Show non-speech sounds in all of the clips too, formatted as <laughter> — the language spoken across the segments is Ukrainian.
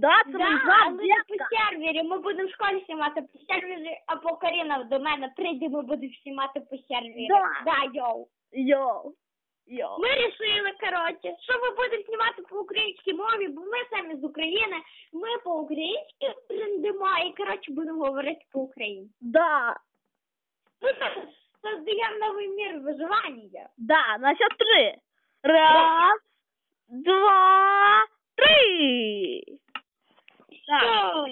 Да, це Да, але не по сервері. Ми будемо в школі знімати по сервері, а поки Каріна до мене прийде, ми будемо знімати по сервері. Да. Да, йоу. Йоу. Йоу. Ми рішили, коротше, що ми будемо знімати по українській мові, бо ми самі з України, ми по-українськи брендимо і, коротше, будемо говорити по-українськи. Да. Ми так создаємо новий мір виживання. Да, на счет три. Раз, два, три. Так.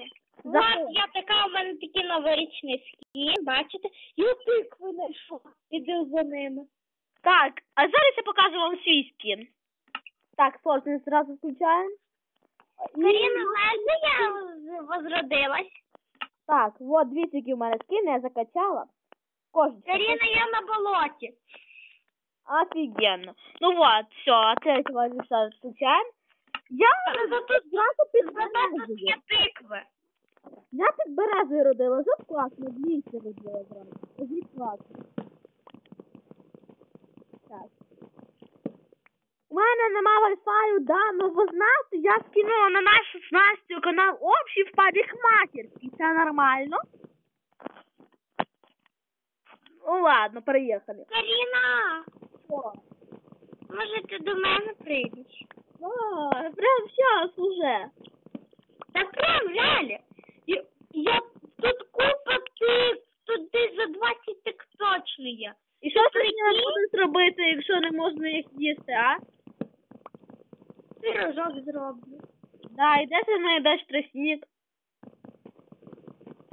Заходь. Я така, у мене такий новорічний скін, бачите? Я тикви знайшов. Іду за ними. Так, а зараз я покажу вам свій скін. Так, сложно сразу включаем. Каріна, знаєш, я возродилась? Так, вот дивіться, який у мене скін, я закачала. Кожечка. Каріна, я на болоті. Офігенно. Ну вот, все, опять сразу включаем. Я зразу зато тут березою. є тикви. Я березою родила, класно, двічі родила зразу. Вже класно. Так. У мене нема вайфаю, да, ну ви знаєте, я скинула на наш 16 канал общий в парикмахерський. Це нормально? Ну ладно, приїхали. Каріна, Що? може ти до мене прийдеш? А, прям сейчас уже. Та прям реально. Я, я тут купа тик, тут десь за 20 тик точно є. І що ж Прикинь? мені будуть робити, якщо не можна їх їсти, а? Пирожок зроблю. Да, і де ти знайдеш тростник?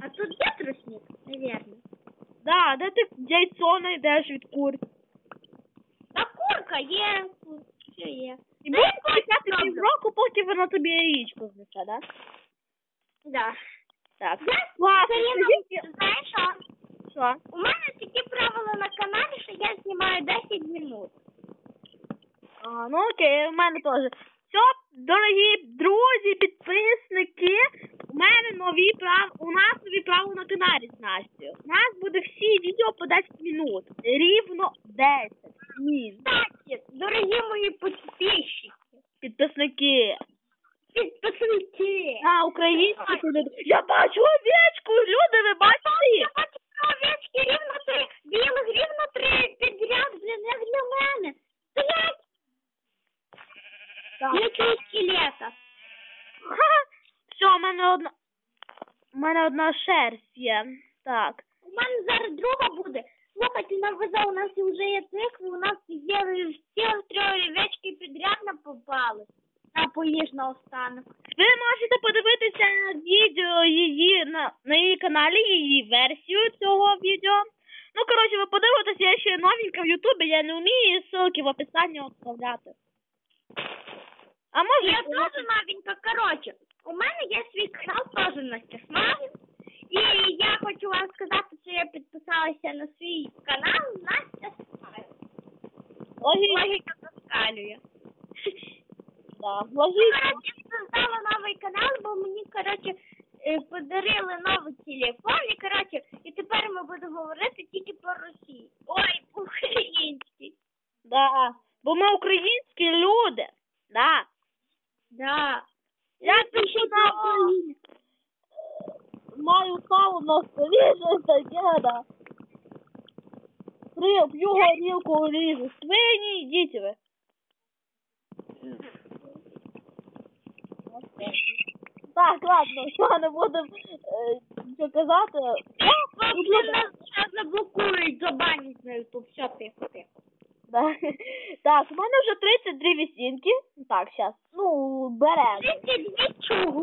А тут є трусник, навірно. Да, де ти яйцо знайдеш від кур? Та курка є. Все є. І будеш я чекати півроку, поки воно тобі яєчко знесе, да? Да. Так. Я, Класно, скажіть, знаєш що? що? У мене такі правила на каналі, що я знімаю 10 минут. А, ну окей, у мене теж. Дорогі друзі, підписники, у мене нові прав... у нас нові правила на каналі з Настю. У нас буде всі відео по 10 минут. Рівно 10 минут. Кстати, дорогі мої підписчики, Підписники. підписники. А, українські люди. Я бачу овечку, люди, ви бачите? Я бачу овечки рівно три, білих рівно три підряд, блін, як для мене. Стоять, Так. я чую скелета. Все, у мене одна. У мене одна шерсть є. Так. У мене зараз друга буде. Слухайте, нам везе, у нас вже є цикли, у нас є всі три овечки підряд нам попали. На поїж на останок. Ви можете подивитися відео її на, на її каналі, її версію цього відео. Ну, коротше, ви подивитеся, я ще новенька в Ютубі, я не вмію ссылки в описанні оставляти. А може, Я теж новенька, коротше, у мене є свій канал теж Настя Смагін. І я хочу вам сказати, що я підписалася на свій канал Настя Смагін. логічно. Логіка заскалює. Да, логічно. Коротше, создала новий канал, бо мені, коротше, е, подарили новий телефон, і, коротше, і тепер ми будемо говорити тільки по Росії. Ой, по-українськи. Да. Бо ми українські люди. Да. Да. Я пишу на Україні. Маю щось таке, да. При, п'ю горілку, ріжу. Свині, йдіть ви. Так, ладно, що не будемо е, що казати. Зараз заблокують, забанять на YouTube. Все, тихо, тихо. Да. <laughs> Так, у мене вже 32 вісінки. Так, зараз. Ну, беремо. 32 чого?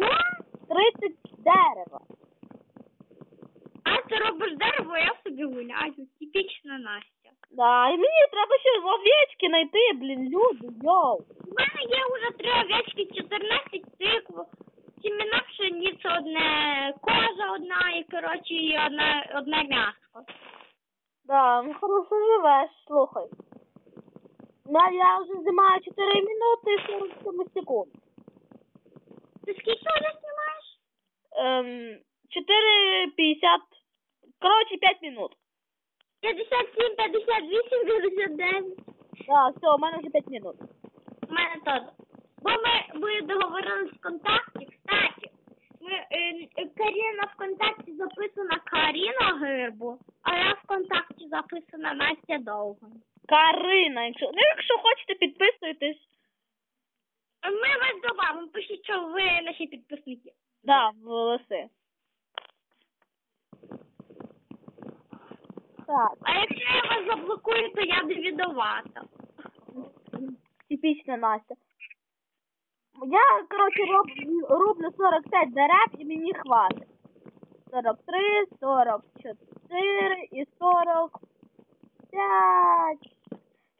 30 дерева. Ти робиш дерево, я собі гуляю. Типічна Настя. Да, і мені треба ще овечки знайти, блін, люди, йоу. У мене є вже три овечки, 14 тикв, сімена пшениця одне, кожа одна і, коротше, і одне, одне м'ясо. Да, ну хорошо живеш, слухай. Ну, а я вже знімаю 4 минути і 47 секунд. Ти скільки вже знімаєш? Ем, 4,50. Коротше, 5 минут. 57, 58, 59. Да, все, у мене вже 5 минут. У мене теж. Бо ми, ми договорились в контакті, кстати. Ми, е, е, Каріна ВКонтакті записана Каріна Гирбу, а я ВКонтакті записана Настя Довган. Карина, якщо, ну, якщо хочете, підписуйтесь. Ми вас добавимо, пишіть, що ви наші підписники. Да, в Так, А якщо я вас заблокую, то я невідовата. типічна Настя. Я, коротше, роб, роблю 45 дерев і мені хватить. 43, 44 і 45.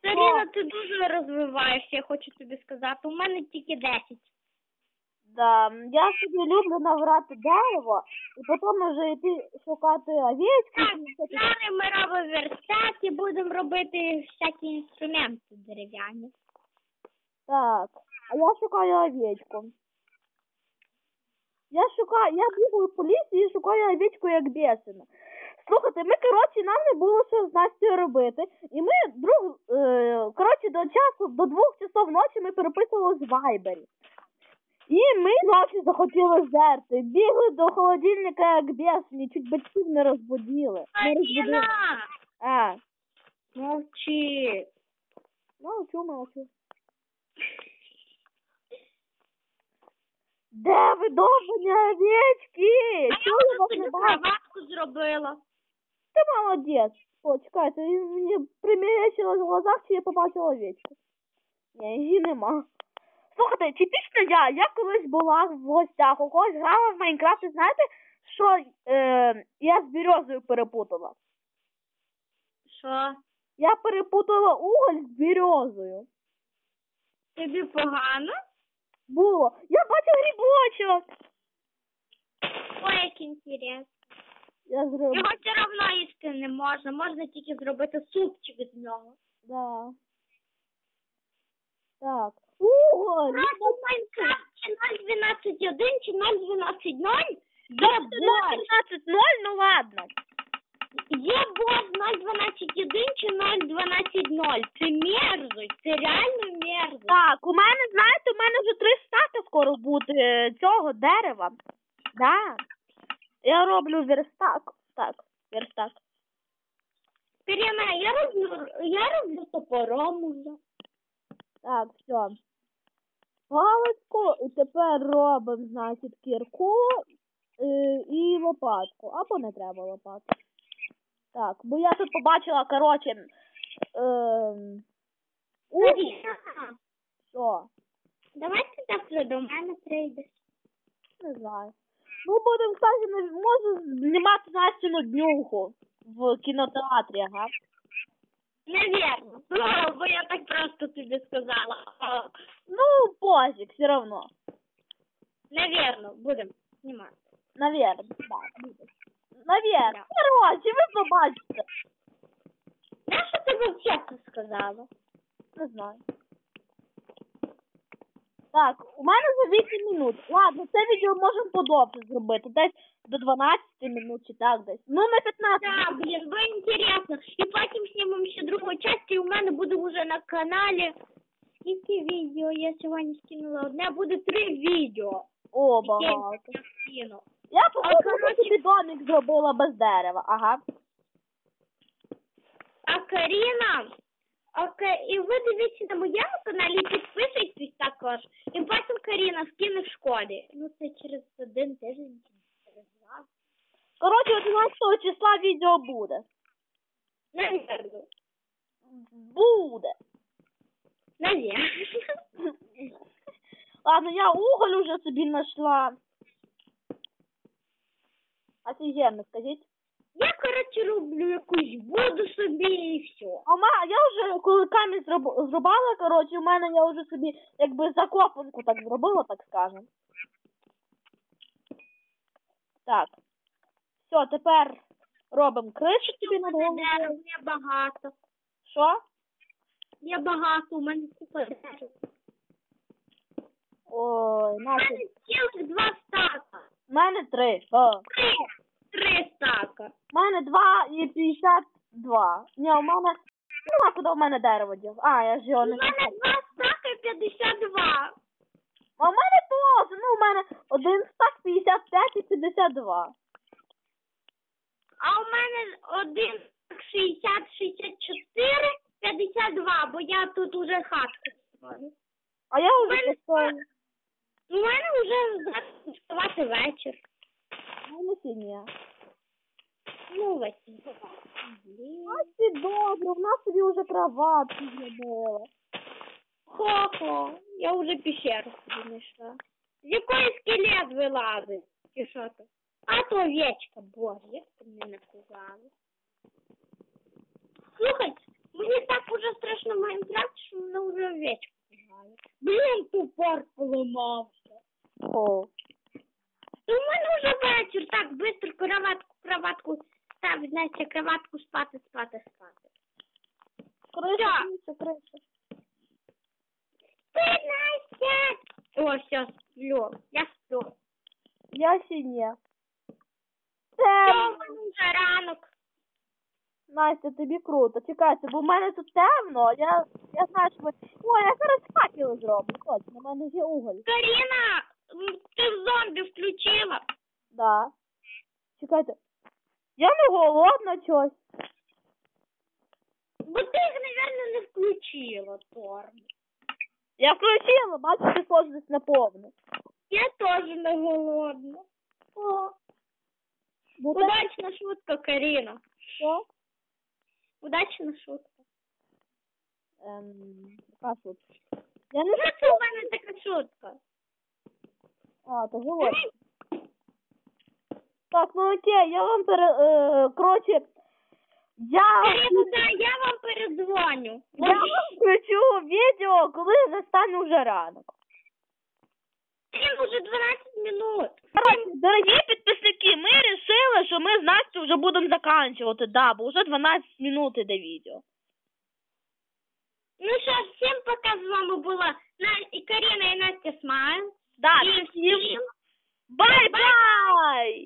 Каріна, ти дуже розвиваєшся, я хочу тобі сказати. У мене тільки 10. Да, я собі люблю набрати дерево і потім вже йти шукати овечку. Так, зараз ми робимо верстат і будемо робити всякі інструменти дерев'яні. Так, а я шукаю овечку. Я шукаю, я бігаю по лісі і шукаю овечку як бісена. Слухайте, ми, коротше, нам не було що з Настю робити. І ми друг, е, коротше, до часу, до двох часов ночі ми переписувались в Вайбері. І ми ночі захотіли жерти. Бігли до холодильника як бісені, чуть батьків не розбудили. Не розбудили. А, Мовчи. молчу, молчу. Де ви довбані овечки? А Чого я я вас не тобі бачу? кроватку зробила. Ти молодець. О, чекайте, він мені примірячилось в глазах, чи я побачила овечку. Ні, її нема. Слухайте, типічно я, я колись була в гостях, у когось грала в Майнкрафт, і знаєте, що е, я з березою перепутала? Що? Я перепутала уголь з березою. Тобі погано? Було. Я бачила грибочок. Ой, як інтересно. Я зробила. Його все одно їсти не можна, можна тільки зробити супчик з нього. Да. Так. Уголь! Просто в Майнкрафті 0.12.1 чи 0.12.0 є бот. 0.15.0, ну ладно. Є бот 0.12.1 чи 0.12.0. Це мерзость, це реально мерзость. Так, у мене, знаєте, у мене вже три стати скоро буде е, цього дерева. Да. Я роблю верстак. Так, верстак. Каріна, я роблю, я роблю топором уже. Так, все. Паличку, і тепер робимо, значить, кірку е, і лопатку. Або не треба лопатку. Так, бо я тут побачила, коротше, е, Каріна, що? давай ти завтра до мене прийдеш. Не знаю. Ну, будемо, кстати, не можу знімати Настіну днюху в кінотеатрі, ага. Навірно. Ну, бо я так просто тобі сказала. Ну, позик, все равно. Навірно, будемо знімати. Наверно, да, будем. Наверно. Да. Короче, ви побачите. Я що тобі чесно сказала? Не знаю. Так, у мене за 8 минут. Ладно, це відео можемо подовше зробити. Десь до 12 минут чи так десь. Ну, на 15. Так, блін, бо інтересно. І потім знімемо ще другу частину, і у мене буде вже на каналі. Скільки відео я сьогодні скинула? Одне буде три відео. О, багато. я скину. Я коротше- собі домик зробила без дерева. Ага. А Каріна, Ка- і ви дивіться на моєму каналі, підписуйтесь також. І потім Каріна скине в школі. Ну це через один тиждень через два. Коротше, 11 числа відео буде. Навірно. Буде. Навірно. Ладно, я уголь уже собі знайшла. Офігенно, скажіть. Я, коротше, роблю якусь воду собі і все. А ма, я вже коли камінь зроб, зрубала, коротше, у мене я вже собі якби закопанку так зробила, так скажем. Так. Все, тепер робимо кришу собі над головою. Дерев є багато. Що? Є багато, у мене купа дерев. Ой, У мене цілих два стака. У мене три. О. Три. Три стака. У мене два і 52. Ні, у мене. Ну, а куди в мене дерево дів? А, я ж його У не мене два стака і 52. А в мене теж, ну, у мене один стак 55 і 52. А у мене один 60, 64, 52, бо я тут уже хатку створю. А я У вже мене, поставлю. у мене вже зараз ставати вечір. Мене ні. Ну, вечір. А ці добре, в нас собі вже кроватку зробили. Хо-хо, я вже пещеру собі знайшла. З якої скелет вилазить? Чи що то? А то овечка, боже, як ти мене напугали. Слухай, мені так уже страшно Майнкрафт, що мене вже овечка пугає. Блін, тупор поламався. О. Ну, у мене вже вечір, так, быстро кроватку, кроватку ставить, знаєте, кроватку спати, спати, спати. Криша, Так. криша, криша. Ти, Настя! О, все, сплю, я сплю. Я. Все, Це, вже ранок. Настя, тобі круто. Чекайте, бо в мене тут темно, я, я знаю, що ви... Ой, я зараз факели зроблю. Точно, в мене є уголь. Каріна, ти зомбі включила. Да. Чекайте. Я не голодна чогось. Бо ти їх, мабуть, не включила, Торм. Я включила, бачите, сложність на повну. Я теж не голодна. О, так, удачна шутка, Каріна. що? Удачна шутка. Ем, яка шутка? Я не Ну, це у мене така шутка. А, то голодна. Так, ну окей, я вам пере... Е, коротше, я... Да, я вам передзвоню. Я вам включу відео, коли настане вже ранок. Блін, уже 12 минут. Дорогі підписники, ми вирішили, що ми з Настю вже будемо заканчувати, да, бо вже 12 минут іде відео. Ну що, всім пока з вами була На- і Каріна і Настя Смайл. Да, І всім бай-бай!